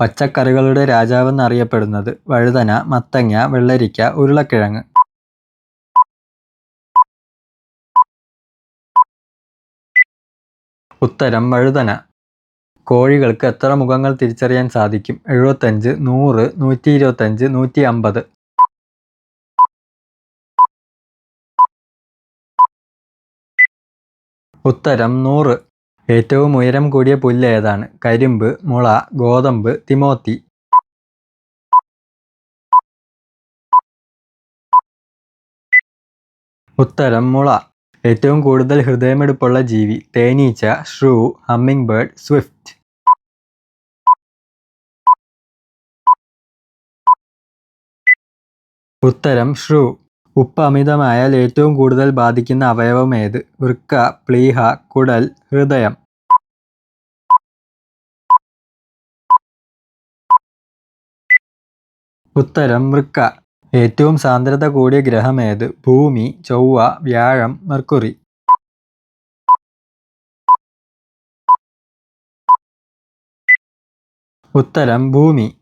പച്ചക്കറികളുടെ രാജാവെന്നറിയപ്പെടുന്നത് വഴുതന, മത്തങ്ങ, വെള്ളരിക്ക, ഉരുളക്കിഴങ്ങ്. ഉത്തരം വഴുതന. കോഴികൾക്ക് എത്ര മുഖങ്ങൾ തിരിച്ചറിയാൻ സാധിക്കും? എഴുപത്തഞ്ച്, നൂറ്, നൂറ്റി ഇരുപത്തഞ്ച് നൂറ്റി അമ്പത് ഉത്തരം നൂറ്. ഏറ്റവും ഉയരം കൂടിയ പുല്ല് ഏതാണ്? കരിമ്പ്, മുള, ഗോതമ്പ്, തിമോത്തി. ഉത്തരം മുള. ഏറ്റവും കൂടുതൽ ഹൃദയമെടുപ്പുള്ള ജീവി? തേനീച്ച, ഷ്രൂ, ഹമ്മിങ്ബേർഡ്, സ്വിഫ്റ്റ്. ഉത്തരം ഷ്രൂ. ഉപ്പ് അമിതമായാൽ ഏറ്റവും കൂടുതൽ ബാധിക്കുന്ന അവയവം ഏത്? വൃക്ക, പ്ലീഹ, കുടൽ, ഹൃദയം. ഉത്തരം വൃക്ക. ഏറ്റവും സാന്ദ്രത കൂടിയ ഗ്രഹം ഏത്? ഭൂമി, ചൊവ്വ, വ്യാഴം, മെർക്കുറി. ഉത്തരം ഭൂമി.